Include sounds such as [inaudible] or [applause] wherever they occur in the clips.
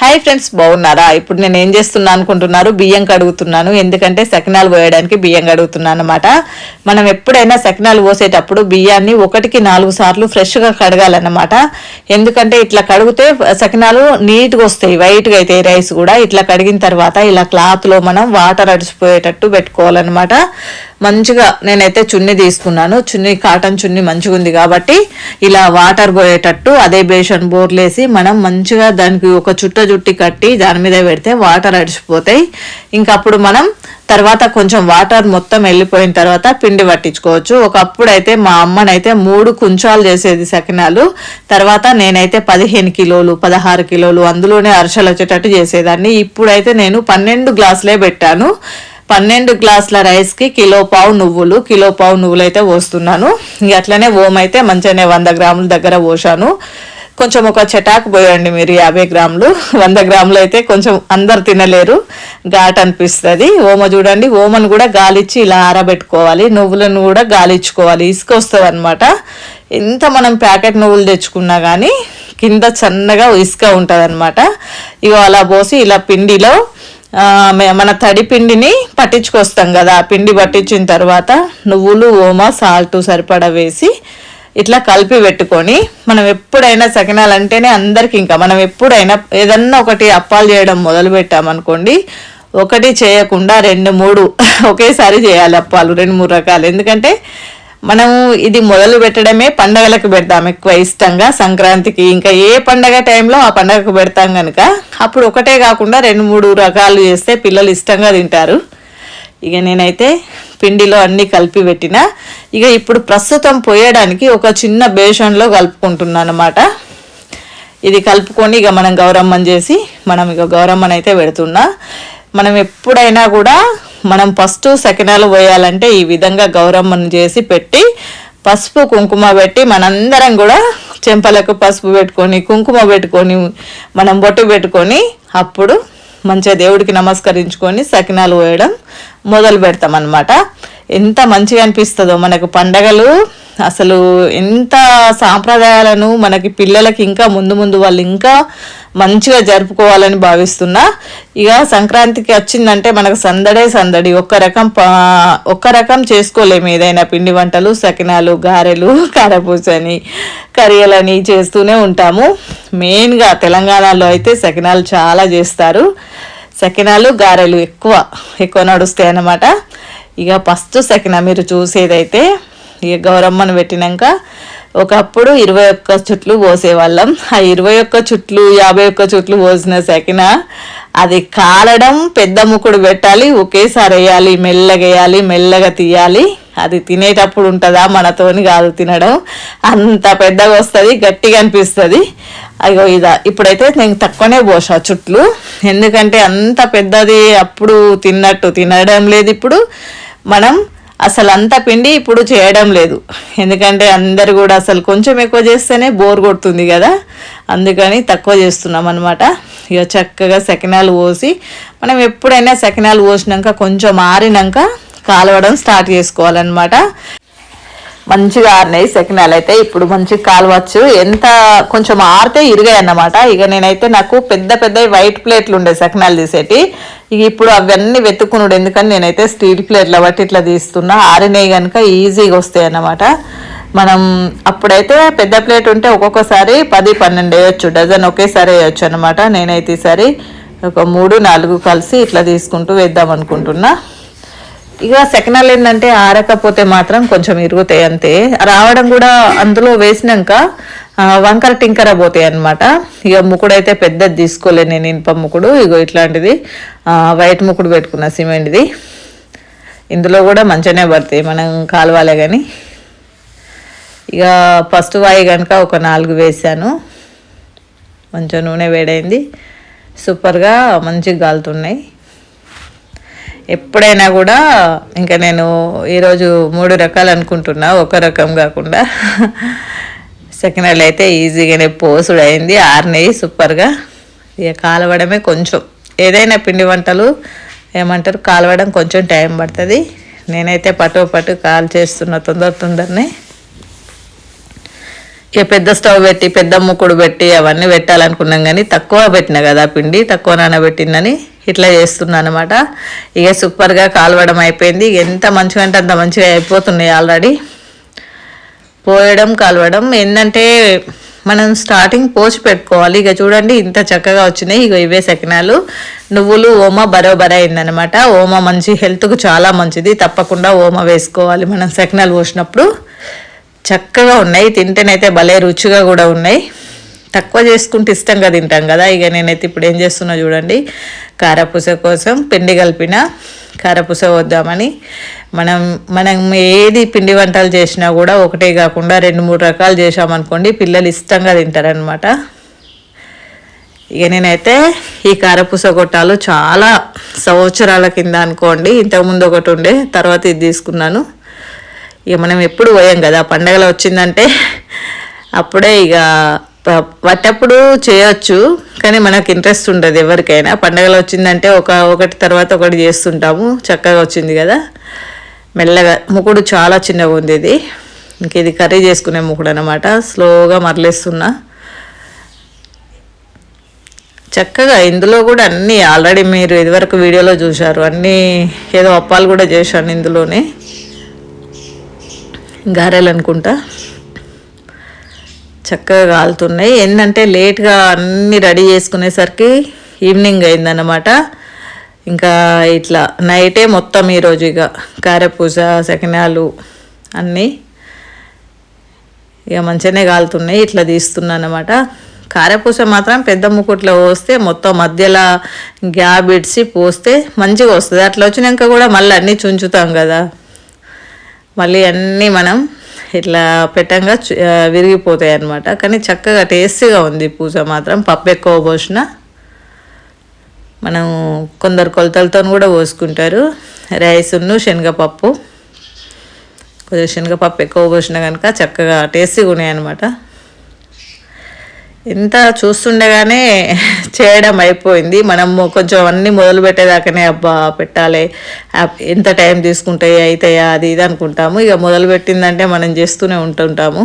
Hi friends బాగున్నారా? ఇప్పుడు నేను ఏం చేస్తున్నా అనుకుంటున్నారు? బియ్యం కడుగుతున్నాను. ఎందుకంటే సకినాలు పోయడానికి బియ్యం కడుగుతున్నాను అనమాట మనం ఎప్పుడైనా సకినాలు పోసేటప్పుడు బియ్యాన్ని ఒకటికి నాలుగు సార్లు ఫ్రెష్గా కడగాలన్నమాట. ఎందుకంటే ఇట్లా కడిగితే సకినాలు నీట్గా వస్తాయి. వైట్గా అయితే రైస్ కూడా. ఇట్లా కడిగిన తర్వాత ఇలా క్లాత్లో మనం వాటర్ అడిచిపోయేటట్టు పెట్టుకోవాలన్నమాట. మంచిగా నేనైతే చున్నీ తీసుకున్నాను. చున్నీ కాటన్ చున్నీ మంచిగా ఉంది కాబట్టి ఇలా వాటర్ పోయేటట్టు అదే బేషన్ బోర్లేసి మనం మంచిగా దానికి ఒక చుట్ట జుట్టి కట్టి దాని మీద పెడితే వాటర్ అడిచిపోతాయి. ఇంకా అప్పుడు మనం తర్వాత కొంచెం వాటర్ మొత్తం వెళ్ళిపోయిన తర్వాత పిండి పట్టించుకోవచ్చు. ఒకప్పుడు అయితే మా అమ్మనైతే మూడు కుంచాలు చేసేది సకినాలు. తర్వాత నేనైతే పదిహేను కిలోలు పదహారు కిలోలు అందులోనే అరసలు వచ్చేటట్టు చేసేదాన్ని. ఇప్పుడైతే నేను పన్నెండు గ్లాసులే పెట్టాను. పన్నెండు గ్లాసుల రైస్కి కిలో పావు నువ్వులు కిలో పావు నువ్వులు అయితే పోస్తున్నాను. ఇంక అట్లనే ఓమైతే మంచిగానే వంద గ్రాముల దగ్గర పోసాను. కొంచెం ఒక చటాకు పోయండి మీరు యాభై గ్రాములు వంద గ్రాములు అయితే కొంచెం అందరు తినలేరు. ఘాట్ అనిపిస్తుంది. ఓమ చూడండి ఓమను కూడా గాలిచ్చి ఇలా ఆరబెట్టుకోవాలి. నువ్వులను కూడా గాలిచ్చుకోవాలి. ఇసుక వస్తుంది అనమాట ఎంత మనం ప్యాకెట్ నువ్వులు తెచ్చుకున్నా కానీ కింద సన్నగా ఇసుక ఉంటుంది అనమాట ఇగో అలా పోసి ఇలా పిండిలో మన తడి పిండిని పట్టించుకొస్తాం కదా. ఆ పిండి పట్టించిన తర్వాత నువ్వులు ఓమ సాల్ట్ సరిపడా వేసి ఇట్లా కలిపి పెట్టుకొని మనం ఎప్పుడైనా సకినాలు అంటేనే అందరికి ఇంకా మనం ఎప్పుడైనా ఏదన్నా ఒకటి అప్పాలు చేయడం మొదలు పెట్టామనుకోండి ఒకటి చేయకుండా రెండు మూడు [laughs] ఒకేసారి చేయాలి అప్పాలు రెండు మూడు రకాలు. ఎందుకంటే మనం ఇది మొదలు పెట్టడమే పండగలకు పెడతాం ఎక్కువ ఇష్టంగా సంక్రాంతికి. ఇంకా ఏ పండగ టైంలో ఆ పండగకు పెడతాం కనుక అప్పుడు ఒకటే కాకుండా రెండు మూడు రకాలు చేస్తే పిల్లలు ఇష్టంగా తింటారు. ఇక నేనైతే పిండిలో అన్నీ కలిపి పెట్టిన ఇక ఇప్పుడు ప్రస్తుతం పోయడానికి ఒక చిన్న బేషన్లో కలుపుకుంటున్నాను అనమాట ఇది కలుపుకొని ఇక మనం గౌరమ్మని చేసి మనం ఇక గౌరమ్మని అయితే పెడుతున్నా. మనం ఎప్పుడైనా కూడా మనం ఫస్ట్ సకినాలు పోయాలంటే ఈ విధంగా గౌరమ్మను చేసి పెట్టి పసుపు కుంకుమ పెట్టి మనందరం కూడా చెంపలకు పసుపు పెట్టుకొని కుంకుమ పెట్టుకొని మనం బొట్టు పెట్టుకొని అప్పుడు మంచిగా దేవుడికి నమస్కరించుకొని సకినాలు పోయడం మొదలు పెడతాం అన్నమాట ఎంత మంచిగా అనిపిస్తుందో మనకు పండగలు అసలు ఎంత సాంప్రదాయాలను మనకి పిల్లలకి ఇంకా ముందు ముందు వాళ్ళు ఇంకా మంచిగా జరుపుకోవాలని భావిస్తున్నా. ఇక సంక్రాంతికి వచ్చిందంటే మనకు సందడే సందడి. ఒక్క రకం పా- ఒక్క రకం చేసుకోలేము ఏదైనా పిండి వంటలు సకినాలు గారెలు [laughs] కారపూసని కరియలని చేస్తూనే ఉంటాము. మెయిన్గా తెలంగాణలో అయితే సకినాలు చాలా చేస్తారు. సకినాలు గారెలు ఎక్కువ ఎక్కువ నడుస్తాయి అన్నమాట. ఇక ఫస్ట్ సకిన మీరు చూసేదైతే ఇక గౌరమ్మను పెట్టినాక ఒకప్పుడు ఇరవై ఒక్క చుట్లు పోసేవాళ్ళం. ఆ ఇరవై ఒక్క చుట్లు యాభై ఒక్క చుట్లు పోసిన సెకిన అది కాలడం పెద్ద ముక్కుడు పెట్టాలి ఒకేసారి వేయాలి మెల్లగా వేయాలి మెల్లగా తీయాలి. అది తినేటప్పుడు ఉంటుందా మనతోని కాదు తినడం. అంత పెద్దగా వస్తుంది గట్టిగా అనిపిస్తుంది. అయ్యో ఇదా ఇప్పుడైతే నేను తక్కువనే పోసా చుట్లు. ఎందుకంటే అంత పెద్దది అప్పుడు తిన్నట్టు తినడం లేదు ఇప్పుడు. మనం అసలు అంత పిండి ఇప్పుడు చేయడం లేదు. ఎందుకంటే అందరు కూడా అసలు కొంచెం ఎక్కువ చేస్తేనే బోర్ కొడుతుంది కదా. అందుకని తక్కువ చేస్తున్నాం అనమాట ఇక చక్కగా సెకనాలు పోసి మనం ఎప్పుడైనా సెకనాలు పోసినాక కొంచెం ఆరినాక కాలవడం స్టార్ట్ చేసుకోవాలన్నమాట. మంచిగా ఆరినాయి. సెకినాలు అయితే ఇప్పుడు మంచిగా కాలవచ్చు. ఎంత కొంచెం ఆరితే ఇరిగాయి అన్నమాట. ఇక నేనైతే నాకు పెద్ద పెద్ద వైట్ ప్లేట్లు ఉండే సెకినాలు తీసేటి. ఇక ఇప్పుడు అవన్నీ వెతుక్కున్నాడు ఎందుకని నేనైతే స్టీల్ ప్లేట్ల బట్టి ఇట్లా తీస్తున్నా. ఆరినాయి కనుక ఈజీగా వస్తాయి అన్నమాట. మనం అప్పుడైతే పెద్ద ప్లేట్ ఉంటే ఒక్కొక్కసారి పది పన్నెండు వేయచ్చు. డజన్ ఒకేసారి వేయొచ్చు అనమాట నేనైతే ఈసారి ఒక మూడు నాలుగు కలిసి ఇట్లా తీసుకుంటూ వేద్దాం అనుకుంటున్నా. ఇక సెకండ్ ఆల్ ఏంటంటే ఆరకపోతే మాత్రం కొంచెం ఇరుగుతాయి అంతే. రావడం కూడా అందులో వేసినాక వంకర టింకర పోతాయి అనమాట ఇక ముకుడు అయితే పెద్దది తీసుకోలే నేను ఇనుప ముకుడు ఇగో ఇట్లాంటిది. వైట్ ముకుడు పెట్టుకున్న సిమెంట్ది. ఇందులో కూడా మంచిగానే పడతాయి మనం కాలవాలే కానీ. ఇక ఫస్ట్ వాయి కనుక ఒక నాలుగు వేసాను. కొంచెం నూనె వేడైంది. సూపర్గా మంచిగా కాలుతున్నాయి ఎప్పుడైనా కూడా ఇంకా నేను ఈరోజు మూడు రకాలు అనుకుంటున్నా. ఒక రకం కాకుండా సెకండ్ అయితే ఈజీగానే పోసుడు అయింది ఆరినాయి సూపర్గా. ఇక కాలవడమే కొంచెం. ఏదైనా పిండి వంటలు ఏమంటారు? కాలవడం కొంచెం టైం పడుతుంది. నేనైతే పటో పటు కాల్ చేస్తున్న తొందర తొందరనే. ఇక పెద్ద స్టవ్ పెట్టి పెద్ద ముక్కుడు పెట్టి అవన్నీ పెట్టాలనుకున్నాం కానీ తక్కువ పెట్టిన కదా పిండి తక్కువ నానబెట్టిందని. ఇట్లా చేస్తున్నాను అనమాట ఇక సూపర్గా కాలవడం అయిపోయింది. ఎంత మంచిగా అంటే అంత మంచిగా అయిపోతున్నాయి ఆల్రెడీ. పోయడం కాలవడం ఏంటంటే మనం స్టార్టింగ్ పోసి పెట్టుకోవాలి. ఇక చూడండి ఇంత చక్కగా వచ్చినాయి. ఇక ఇవే సకినాలు. నువ్వులు ఓమ బరోబర అయిందనమాట ఓమ మంచి హెల్త్కు చాలా మంచిది. తప్పకుండా ఓమ వేసుకోవాలి మనం సకినాలు పోసినప్పుడు. చక్కగా ఉన్నాయి. తింటేనైతే భలే రుచిగా కూడా ఉన్నాయి. తక్కువ చేసుకుంటే ఇష్టంగా తింటాం కదా. ఇక నేనైతే ఇప్పుడు ఏం చేస్తున్నా చూడండి. కారపూస కోసం పిండి కలిపిన కారపూస వద్దామని. మనం మనం ఏది పిండి వంటలు చేసినా కూడా ఒకటే కాకుండా రెండు మూడు రకాలు చేసామనుకోండి పిల్లలు ఇష్టంగా తింటారనమాట ఇక నేనైతే ఈ కారపూస గొట్టాలు చాలా సంవత్సరాల కింద అనుకోండి. ఇంతకుముందు ఒకటి ఉండే తర్వాత ఇది తీసుకున్నాను. ఇక మనం ఎప్పుడు పోయాం కదా. పండగలు వచ్చిందంటే అప్పుడే ఇక పట్టప్పుడు చేయొచ్చు కానీ మనకు ఇంట్రెస్ట్ ఉండదు ఎవరికైనా. పండగలు వచ్చిందంటే ఒక ఒకటి తర్వాత ఒకటి చేస్తుంటాము. చక్కగా వచ్చింది కదా. మెల్లగా ముకుడు చాలా చిన్నగా ఉంది ఇది. ఇంక ఇది కర్రీ చేసుకునే ముకుడు అనమాట స్లోగా మరలేస్తున్నా. చక్కగా ఇందులో కూడా అన్నీ ఆల్రెడీ మీరు ఇదివరకు వీడియోలో చూశారు. అన్నీ ఏదో అప్పాలు కూడా చేశాను ఇందులోనే. గారెలు అనుకుంటా. చక్కగా కాలుతున్నాయి ఏంటంటే లేట్గా అన్నీ రెడీ చేసుకునేసరికి ఈవినింగ్ అయిందన్నమాట. ఇంకా ఇట్లా నైటే మొత్తం ఈరోజు ఇక కారపూజ సకినాలు అన్నీ ఇక మంచిగానే కాలుతున్నాయి ఇట్లా తీస్తున్నాను అనమాట కారపూస మాత్రం పెద్ద ముకుట్లో పోస్తే మొత్తం మధ్యలో గ్యాబ్ ఇడిచి పోస్తే మంచిగా వస్తుంది. అట్లా వచ్చినాక కూడా మళ్ళీ అన్నీ చుంచుతాం కదా. మళ్ళీ అన్నీ మనం ఇట్లా పెట్టంగా విరిగిపోతాయి అన్నమాట. కానీ చక్కగా టేస్టీగా ఉంది పూజ మాత్రం. పప్పు ఎక్కువ పోసిన. మనం కొందరు కొలతలతో కూడా పోసుకుంటారు. రైసును శనగపప్పు. కొంచెం శనగపప్పు ఎక్కువ పోసిన కనుక చక్కగా టేస్టీగా ఉన్నాయి అనమాట ఇంత చూస్తుండగానే [laughs] చేయడం అయిపోయింది. మనం కొంచెం అన్నీ మొదలు పెట్టేదాకానే అబ్బా పెట్టాలి ఎంత టైం తీసుకుంటాయి అవుతాయా అది ఇది అనుకుంటాము. ఇక మొదలు పెట్టిందంటే మనం చేస్తూనే ఉంటుంటాము.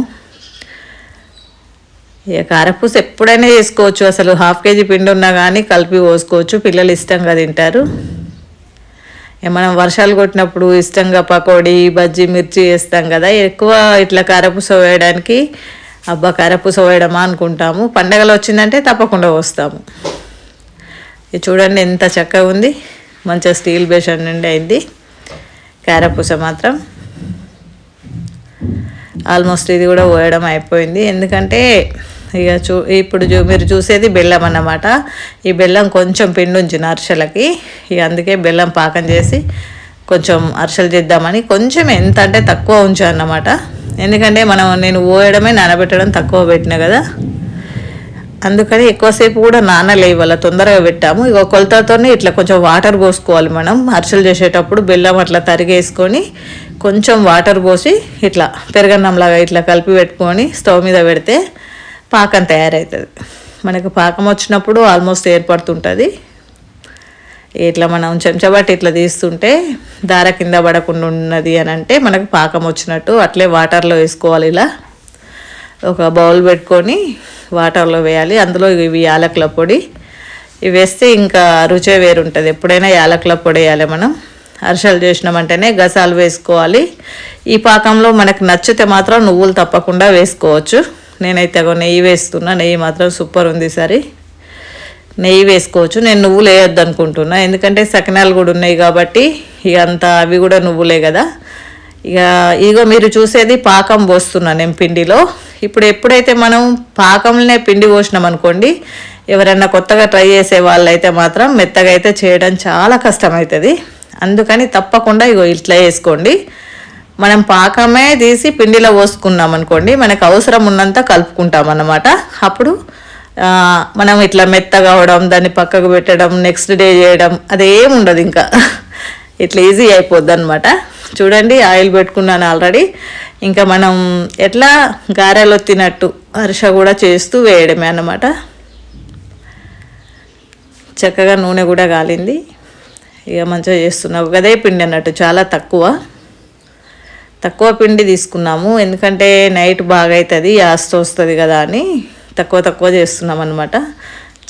ఇక కారపూస ఎప్పుడైనా చేసుకోవచ్చు. అసలు హాఫ్ కేజీ పిండి ఉన్నా కానీ కలిపి పోసుకోవచ్చు. పిల్లలు ఇష్టంగా తింటారు. మనం వర్షాలు కొట్టినప్పుడు ఇష్టంగా పకోడీ బజ్జీ మిర్చి వేస్తాం కదా. ఎక్కువ ఇట్లా కారపూస వేయడానికి అబ్బా కారపూస వేయడమా అనుకుంటాము. పండగలు వచ్చిందంటే తప్పకుండా వస్తాము. ఇది చూడండి ఎంత చక్కగా ఉంది. మంచిగా స్టీల్ బేషన్ నుండి అయింది. కారపూస మాత్రం. ఆల్మోస్ట్ ఇది కూడా పోయడం అయిపోయింది. ఎందుకంటే ఇక చూ ఇప్పుడు చూ మీరు చూసేది బెల్లం అన్నమాట. ఈ బెల్లం కొంచెం పిండి ఉంచిన అరిసెలకి ఇక అందుకే బెల్లం పాకం చేసి కొంచెం అరిసెలు చేద్దామని కొంచెం ఎంత అంటే తక్కువ ఉంచాను అన్నమాట ఎందుకంటే మనం నేను పోయడమే నానబెట్టడం తక్కువ పెట్టినా కదా. అందుకని ఎక్కువసేపు కూడా నానలే ఇవాళ తొందరగా పెట్టాము. ఇక కొలతతోనే ఇట్లా కొంచెం వాటర్ పోసుకోవాలి మనం. అరిసెలు చేసేటప్పుడు బెల్లం అట్లా తరిగేసుకొని కొంచెం వాటర్ పోసి ఇట్లా పెరగన్నంలాగా ఇట్లా కలిపి పెట్టుకొని స్టవ్ మీద పెడితే పాకం తయారవుతుంది. మనకు పాకం వచ్చినప్పుడు ఆల్మోస్ట్ ఏర్పడుతుంటుంది. ఇట్లా మనం చెంచబట్టి ఇట్లా తీస్తుంటే దార కింద పడకుండా ఉన్నది అని అంటే మనకు పాకం వచ్చినట్టు అట్లే వాటర్లో వేసుకోవాలి ఇలా. ఒక బౌల్ పెట్టుకొని వాటర్లో వేయాలి. అందులో ఇవి యాలకుల పొడి. ఇవి వేస్తే ఇంకా రుచే వేరుంటుంది ఎప్పుడైనా యాలకుల పొడి వేయాలి మనం. అరిసెలు చేసినామంటేనే గసాలు వేసుకోవాలి. ఈ పాకంలో మనకు నచ్చితే మాత్రం నువ్వులు తప్పకుండా వేసుకోవచ్చు. నేనైతే నెయ్యి వేస్తున్నా. నెయ్యి మాత్రం సూపర్ ఉంది సరే నెయ్యి వేసుకోవచ్చు. నేను నువ్వులు వేయొద్దు అనుకుంటున్నా ఎందుకంటే సకినాలు కూడా ఉన్నాయి కాబట్టి ఇక అంత అవి కూడా నువ్వులే కదా. ఇక ఇగో మీరు చూసేది పాకం పోస్తున్నా నేను పిండిలో. ఇప్పుడు ఎప్పుడైతే మనం పాకంలోనే పిండి పోసినాం అనుకోండి ఎవరైనా కొత్తగా ట్రై చేసే వాళ్ళైతే మాత్రం మెత్తగా అయితే చేయడం చాలా కష్టమవుతుంది అందుకని తప్పకుండా ఇగో ఇట్లా వేసుకోండి. మనం పాకమే తీసి పిండిలో పోసుకున్నాం అనుకోండి మనకు అవసరం ఉన్నంత కలుపుకుంటాం అన్నమాట. అప్పుడు మనం ఇట్లా మెత్తగా అవడం దాన్ని పక్కకు పెట్టడం నెక్స్ట్ డే చేయడం అదేం ఉండదు ఇంకా. ఇట్లా ఈజీ అయిపోద్ది అనమాట చూడండి ఆయిల్ పెట్టుకున్నాను ఆల్రెడీ ఇంకా మనం ఎట్లా గారెలు తినట్టు అరిస కూడా చేస్తూ వేయడమే అన్నమాట. చక్కగా నూనె కూడా కాలింది ఇక మంచిగా చేస్తున్నావు గదే పిండి అన్నట్టు చాలా తక్కువ. తక్కువ పిండి తీసుకున్నాము. ఎందుకంటే నైట్ బాగా అవుతుంది ఆస్తి వస్తుంది కదా అని. తక్కువ తక్కువ చేస్తున్నాం అనమాట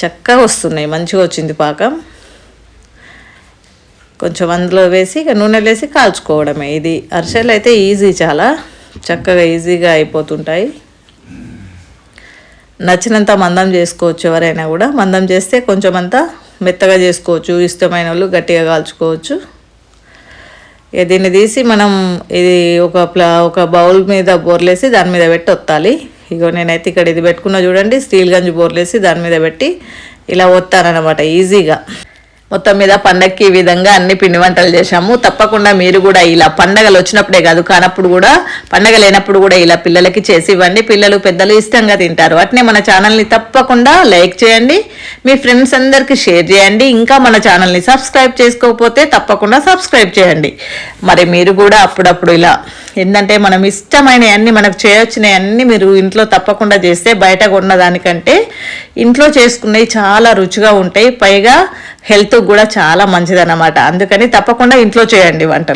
చక్కగా వస్తున్నాయి మంచిగా వచ్చింది పాకం. కొంచెం అందులో వేసి ఇక నూనెలు వేసి కాల్చుకోవడమే. ఇది అరిసెలు అయితే ఈజీ చాలా. చక్కగా ఈజీగా అయిపోతుంటాయి. నచ్చినంత మందం చేసుకోవచ్చు ఎవరైనా కూడా. మందం చేస్తే కొంచెం అంతా మెత్తగా చేసుకోవచ్చు. ఇష్టమైన వాళ్ళు గట్టిగా కాల్చుకోవచ్చు. ఇక దీన్ని తీసి మనం ఇది ఒక ప్లా ఒక బౌల్ మీద బోర్లేసి దాని మీద పెట్టి ఒత్తాలి. ఇగో నేనైతే ఇక్కడ ఇది పెట్టుకున్నా చూడండి స్టీల్ గంజి బోర్లేసి దాని మీద పెట్టి ఇలా ఒత్తానమాట ఈజీగా. మొత్తం మీద పండగకి ఈ విధంగా అన్ని పిండి వంటలు చేశాము. తప్పకుండా మీరు కూడా ఇలా పండగలు వచ్చినప్పుడే కాదు కానప్పుడు కూడా పండగ లేనప్పుడు కూడా ఇలా పిల్లలకి చేసి ఇవ్వండి. పిల్లలు పెద్దలు ఇష్టంగా తింటారు. అట్నే మన ఛానల్ని తప్పకుండా లైక్ చేయండి. మీ ఫ్రెండ్స్ అందరికీ షేర్ చేయండి. ఇంకా మన ఛానల్ని సబ్స్క్రైబ్ చేసుకోకపోతే తప్పకుండా సబ్స్క్రైబ్ చేయండి. మరి మీరు కూడా అప్పుడప్పుడు ఇలా ఏంటంటే మనం ఇష్టమైన అన్ని మనకు చేయొచ్చినవన్నీ మీరు ఇంట్లో తప్పకుండా చేస్తే బయట కొన్న దానికంటే ఇంట్లో చేసుకునేవి చాలా రుచిగా ఉంటాయి. పైగా హెల్త్ కూడా చాలా మంచిదన్నమాట. అందుకని తప్పకుండా ఇంట్లో చేయండి వంటలు.